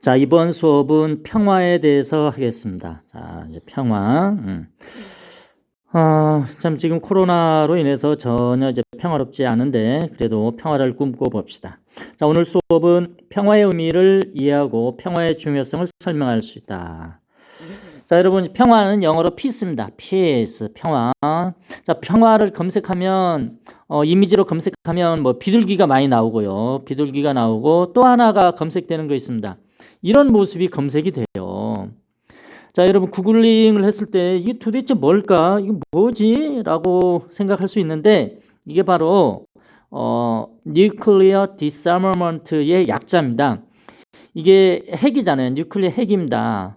자, 이번 수업은 평화에 대해서 하겠습니다. 자, 이제 평화. 음. 아, 참 지금 코로나로 인해서 전혀 이제 평화롭지 않은데 그래도 평화를 꿈꿔 봅시다. 자, 오늘 수업은 평화의 의미를 이해하고 평화의 중요성을 설명할 수 있다. 자, 여러분 평화는 영어로 peace입니다. peace, 평화. 자, 평화를 검색하면 어, 이미지로 검색하면 뭐 비둘기가 많이 나오고요. 비둘기가 나오고 또 하나가 검색되는 거 있습니다. 이런 모습이 검색이 돼요. 자, 여러분 구글링을 했을 때 이게 도대체 뭘까? 이게 뭐지? 라고 생각할 수 있는데 이게 바로 어, Nuclear Disarmament의 약자입니다. 이게 핵이잖아요. 뉴클리어 핵입니다.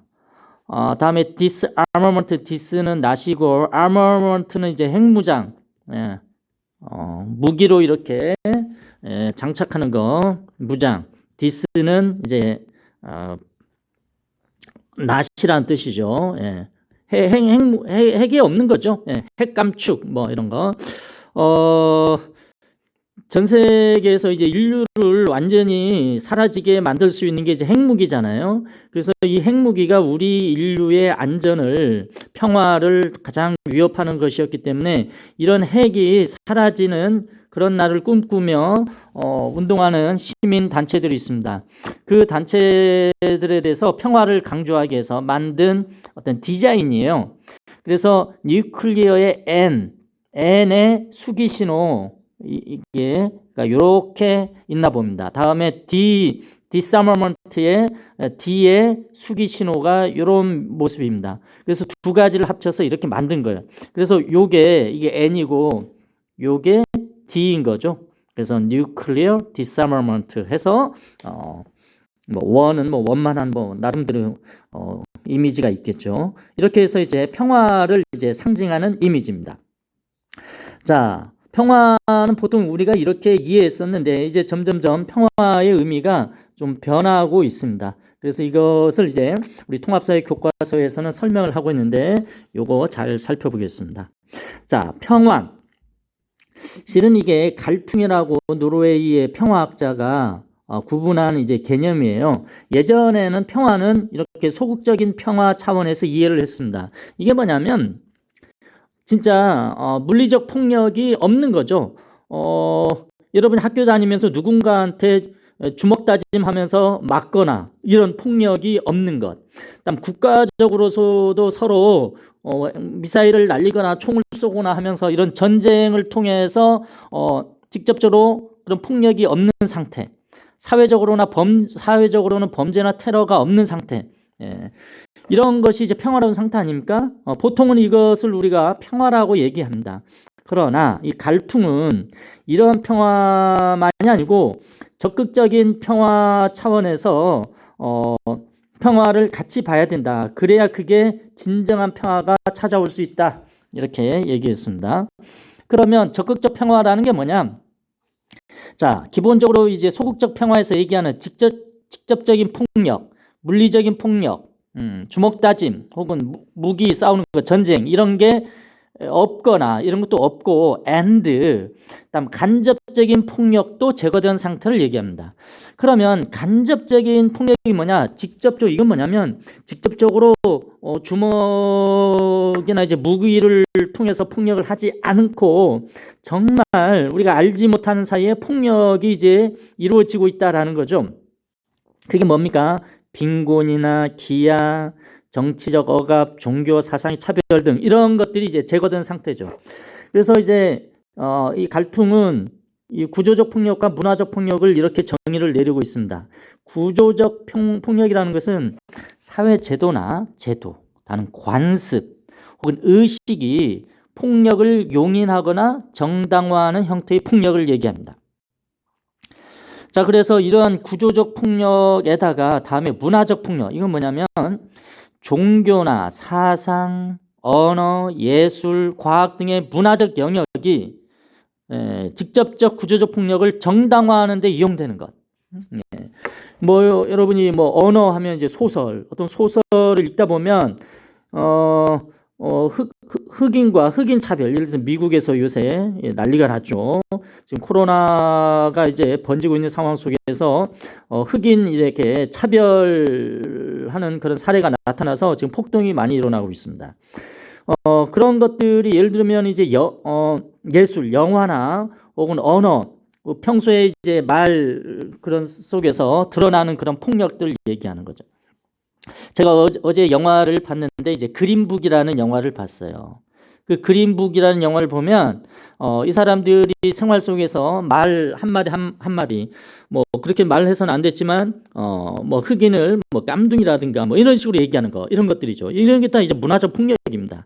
어, 다음에 disarmament, dis는 나시고 armament는 이제 핵무장. 예. 어, 무기로 이렇게 예, 장착하는 거 무장. dis는 이제 어, 낫이라는 뜻이죠. 예. 핵, 핵, 핵, 핵, 핵 이 없는 거죠. 예. 핵 감축 뭐 이런 거. 어, 전 세계에서 이제 인류를 완전히 사라지게 만들 수 있는 게 이제 핵무기잖아요. 그래서 이 핵무기가 우리 인류의 안전을 평화를 가장 위협하는 것이었기 때문에 이런 핵이 사라지는 그런 날을 꿈꾸며 어, 운동하는 시민 단체들이 있습니다. 그 단체들에 대해서 평화를 강조하기 위해서 만든 어떤 디자인이에요. 그래서 뉴클리어의 N, N의 수기 신호 이게 그러니까 이렇게 있나 봅니다. 다음에 D disarmament의 D의 수기 신호가 이런 모습입니다. 그래서 두 가지를 합쳐서 이렇게 만든 거예요. 그래서 요게 이게 N이고 요게 D인 거죠. 그래서 nuclear disarmament 해서 어, 뭐 원은 뭐 원만한 뭐 나름대로 어, 이미지가 있겠죠. 이렇게 해서 이제 평화를 이제 상징하는 이미지입니다. 자, 평화는 보통 우리가 이렇게 이해했었는데 이제 점점점 평화의 의미가 좀 변하고 있습니다. 그래서 이것을 이제 우리 통합사회 교과서에서는 설명을 하고 있는데 요거 잘 살펴보겠습니다. 자, 평화. 실은 이게 갈퉁이라고 노르웨이의 평화학자가 어, 구분한 이제 개념이에요. 예전에는 평화는 이렇게 소극적인 평화 차원에서 이해를 했습니다. 이게 뭐냐면 진짜 어, 물리적 폭력이 없는 거죠. 어, 여러분 학교 다니면서 누군가한테 주먹 다짐하면서 맞거나 이런 폭력이 없는 것. 그다음 국가적으로서도 서로 어, 미사일을 날리거나 총을 쏘거나 하면서 이런 전쟁을 통해서 어, 직접적으로 그런 폭력이 없는 상태. 사회적으로나 범 사회적으로는 범죄나 테러가 없는 상태. 예. 이런 것이 이제 평화로운 상태 아닙니까? 어, 보통은 이것을 우리가 평화라고 얘기합니다. 그러나 이 갈퉁은 이런 평화만이 아니고 적극적인 평화 차원에서 어, 평화를 같이 봐야 된다. 그래야 그게 진정한 평화가 찾아올 수 있다. 이렇게 얘기했습니다. 그러면 적극적 평화라는 게 뭐냐? 자, 기본적으로 이제 소극적 평화에서 얘기하는 직접 직접적인 폭력, 물리적인 폭력, 음, 주먹 다짐 혹은 무기 싸우는 것, 전쟁 이런 게 없거나 이런 것도 없고 and 다음 간접적인 폭력도 제거된 상태를 얘기합니다. 그러면 간접적인 폭력이 뭐냐? 직접적 이건 뭐냐면 직접적으로 어, 주먹이나 이제 무기를 통해서 폭력을 하지 않고 정말 우리가 알지 못하는 사이에 폭력이 이제 이루어지고 있다라는 거죠. 그게 뭡니까? 빈곤이나 기아, 정치적 억압, 종교 사상의 차별 등 이런 것들이 이제 제거된 상태죠. 그래서 이제 어, 이 갈퉁은 이 구조적 폭력과 문화적 폭력을 이렇게 정의를 내리고 있습니다. 구조적 평, 폭력이라는 것은 사회 제도나 제도, 다른 관습 혹은 의식이 폭력을 용인하거나 정당화하는 형태의 폭력을 얘기합니다. 자, 그래서 이러한 구조적 폭력에다가 다음에 문화적 폭력. 이건 뭐냐면 종교나 사상, 언어, 예술, 과학 등의 문화적 영역이 에, 직접적 구조적 폭력을 정당화하는 데 이용되는 것. 예. 뭐 여러분이 뭐 언어 하면 이제 소설, 어떤 소설을 읽다 보면 어 어, 흑, 흑- 흑인과 흑인 차별, 예를 들어서 미국에서 요새 예, 난리가 났죠. 지금 코로나가 이제 번지고 있는 상황 속에서 어, 흑인 이렇게 차별하는 그런 사례가 나타나서 지금 폭동이 많이 일어나고 있습니다. 어, 그런 것들이 예를 들면 이제 여, 어, 예술, 영화나 혹은 언어, 뭐 평소에 이제 말 그런 속에서 드러나는 그런 폭력들 얘기하는 거죠. 제가 어제, 영화를 봤는데 이제 그린북이라는 영화를 봤어요. 그 그린북이라는 영화를 보면 어, 이 사람들이 생활 속에서 말 한마디 한, 한마디 뭐 그렇게 말해서는 안 됐지만 어, 뭐 흑인을 뭐 깜둥이라든가 뭐 이런 식으로 얘기하는 거 이런 것들이죠. 이런 게 다 이제 문화적 폭력입니다.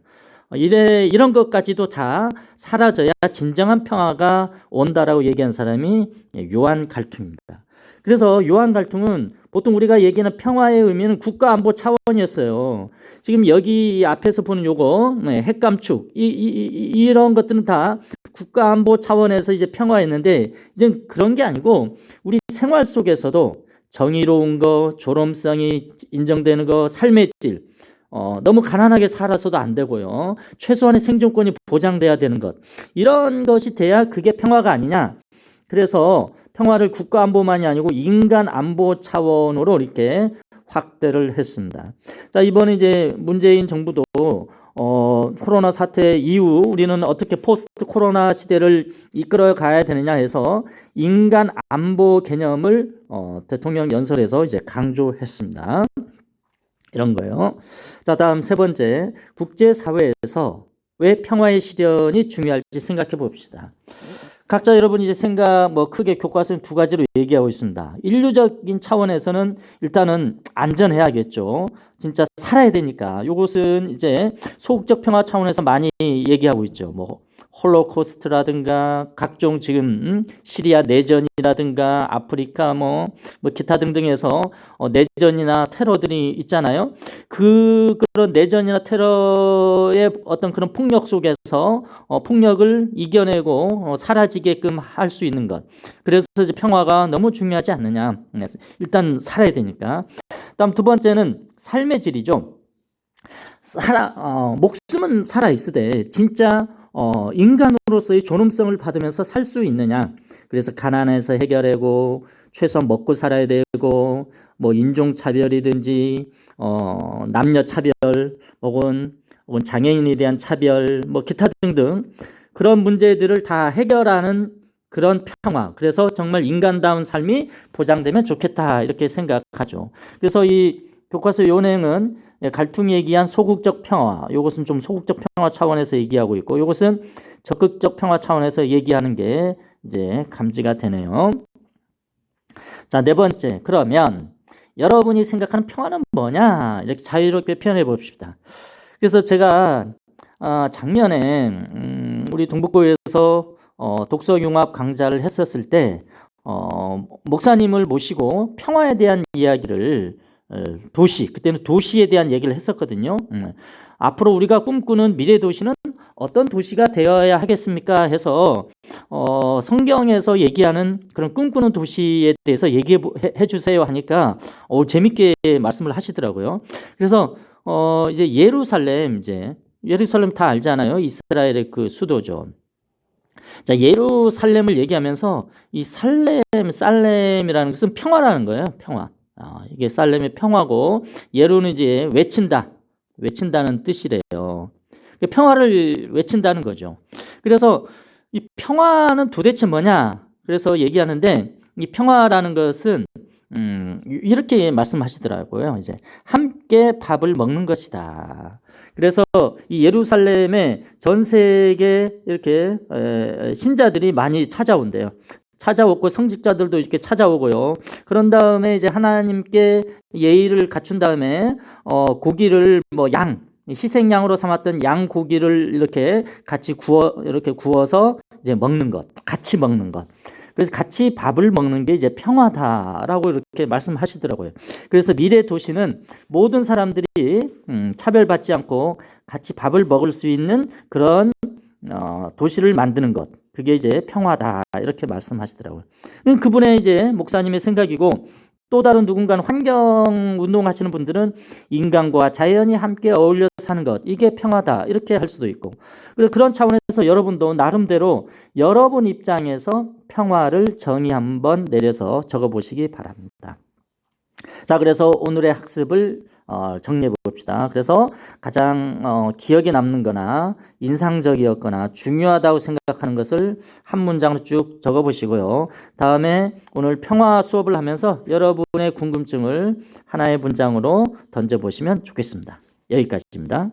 어, 이래 이런 것까지도 다 사라져야 진정한 평화가 온다라고 얘기한 사람이 요한 갈퉁입니다. 그래서 요한 갈퉁은 보통 우리가 얘기하는 평화의 의미는 국가 안보 차원이었어요. 지금 여기 앞에서 보는 요거 네, 핵감축 이, 이, 이, 이런 것들은 다 국가 안보 차원에서 이제 평화였는데 이제 그런 게 아니고 우리 생활 속에서도 정의로운 거, 조롱성이 인정되는 거, 삶의 질 어, 너무 가난하게 살아서도 안 되고요. 최소한의 생존권이 보장돼야 되는 것. 이런 것이 돼야 그게 평화가 아니냐. 그래서 평화를 국가 안보만이 아니고 인간 안보 차원으로 이렇게 확대를 했습니다. 자, 이번에 이제 문재인 정부도 어, 코로나 사태 이후 우리는 어떻게 포스트 코로나 시대를 이끌어 가야 되느냐 해서 인간 안보 개념을 어, 대통령 연설에서 이제 강조했습니다. 이런 거예요. 자, 다음 세 번째. 국제사회에서 왜 평화의 실현이 중요할지 생각해 봅시다. 각자 여러분 이제 생각 뭐 크게 교과서는 두 가지로 얘기하고 있습니다. 인류적인 차원에서는 일단은 안전해야겠죠. 진짜 살아야 되니까. 요것은 이제 소극적 평화 차원에서 많이 얘기하고 있죠. 뭐 홀로코스트라든가 각종 지금 음, 시리아 내전이라든가 아프리카 뭐, 뭐 기타 등등에서 어, 내전이나 테러들이 있잖아요. 그 그런 내전이나 테러의 어떤 그런 폭력 속에서 어, 폭력을 이겨내고 어, 사라지게끔 할 수 있는 것. 그래서 이제 평화가 너무 중요하지 않느냐. 네, 일단 살아야 되니까. 다음 두 번째는 삶의 질이죠. 살아 어, 목숨은 살아 있으되 진짜 어, 인간으로서의 존엄성을 받으면서 살 수 있느냐. 그래서 가난해서 해결하고 최소한 먹고 살아야 되고 뭐 인종 차별이든지 어, 남녀 차별 혹은, 혹은 장애인에 대한 차별 뭐 기타 등등 그런 문제들을 다 해결하는 그런 평화. 그래서 정말 인간다운 삶이 보장되면 좋겠다 이렇게 생각하죠. 그래서 이 교과서 요 내용은 갈퉁이 얘기한 소극적 평화, 요것은 좀 소극적 평화 차원에서 얘기하고 있고, 요것은 적극적 평화 차원에서 얘기하는 게 이제 감지가 되네요. 자, 네 번째. 그러면 여러분이 생각하는 평화는 뭐냐? 이렇게 자유롭게 표현해 봅시다. 그래서 제가 어, 작년에 음, 우리 동북고에서 어, 독서융합 강좌를 했었을 때 어, 목사님을 모시고 평화에 대한 이야기를 어, 도시 그때는 도시에 대한 얘기를 했었거든요. 음, 앞으로 우리가 꿈꾸는 미래 도시는 어떤 도시가 되어야 하겠습니까? 해서 어, 성경에서 얘기하는 그런 꿈꾸는 도시에 대해서 얘기해 해 주세요 하니까 어, 재밌게 말씀을 하시더라고요. 그래서 어, 이제 예루살렘 이제 예루살렘 다 알잖아요. 이스라엘의 그 수도죠. 자, 예루살렘을 얘기하면서 이 살렘, 살렘이라는 것은 평화라는 거예요. 평화. 아, 이게 살렘의 평화고 예루는 이제 외친다. 외친다는 뜻이래요. 평화를 외친다는 거죠. 그래서 이 평화는 도대체 뭐냐? 그래서 얘기하는데 이 평화라는 것은 음, 이렇게 말씀하시더라고요. 이제 함께 밥을 먹는 것이다. 그래서 이 예루살렘에 전 세계 이렇게 신자들이 많이 찾아온대요. 찾아오고 성직자들도 이렇게 찾아오고요. 그런 다음에 이제 하나님께 예의를 갖춘 다음에 어 고기를 뭐 양 희생양으로 삼았던 양 고기를 이렇게 같이 구워 이렇게 구워서 이제 먹는 것, 같이 먹는 것. 그래서 같이 밥을 먹는 게 이제 평화다라고 이렇게 말씀하시더라고요. 그래서 미래 도시는 모든 사람들이 음, 차별받지 않고 같이 밥을 먹을 수 있는 그런 어, 도시를 만드는 것. 그게 이제 평화다 이렇게 말씀하시더라고요. 그분의 이제 목사님의 생각이고 또 다른 누군가는 환경 운동하시는 분들은 인간과 자연이 함께 어울려서 사는 것 이게 평화다 이렇게 할 수도 있고 그런 차원에서 여러분도 나름대로 여러분 입장에서 평화를 정의 한번 내려서 적어보시기 바랍니다. 자, 그래서 오늘의 학습을 어, 정리해 봅시다. 그래서 가장 어, 기억에 남는 거나 인상적이었거나 중요하다고 생각하는 것을 한 문장으로 쭉 적어 보시고요. 다음에 오늘 평화 수업을 하면서 여러분의 궁금증을 하나의 문장으로 던져 보시면 좋겠습니다. 여기까지입니다.